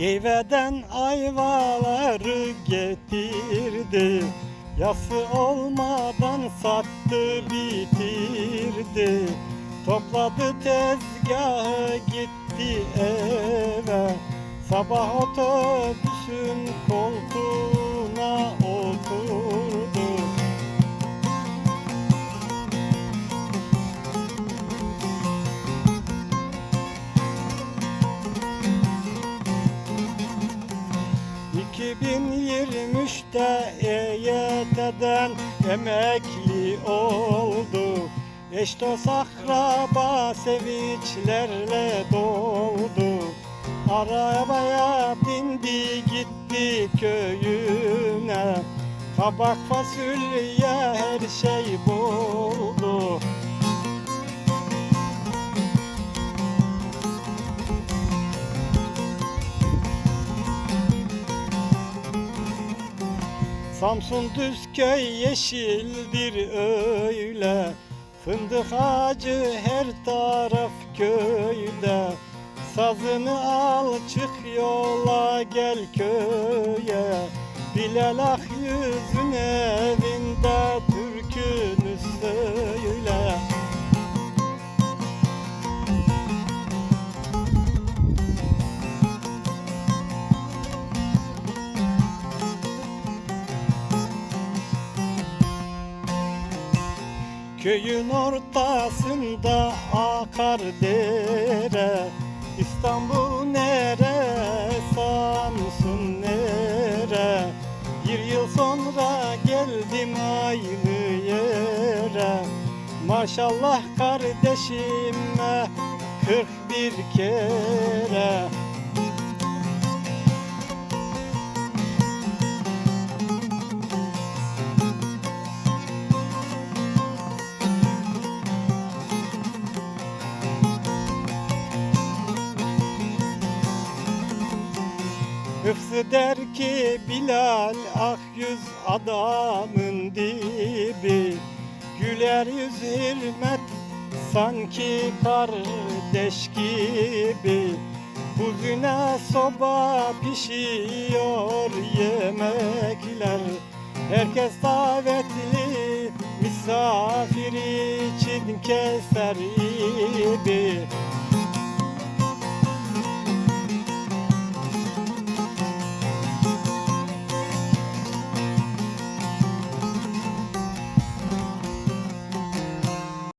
Geyveden ayvaları getirdi. Yası olmadan sattı bitirdi. Topladı tezgahı gitti eve. Sabah otobüsün koltuğuna ...2023'te EYT'den emekli oldu. Eş dost akraba sevinçlerle doldu. Arabaya bindi gitti köyüne. Kabak fasulye her şey buldu. Samsun Düzköy yeşildir öyle. Fındık ağacı her taraf köyde. Sazını al çık yola gel köye. Bilal ak yüzün Köyün ortasında akar dere. İstanbul nere, Samsun nere? Bir yıl sonra geldim aynı yere. Maşallah kardeşime kırk bir kere Hıfzı der ki Bilal ah yüz adamın dibi. Güler yüz hürmet sanki kardeş gibi. Kuzine soba pişiyor yemekler. Herkes davetli misafir için keser ibi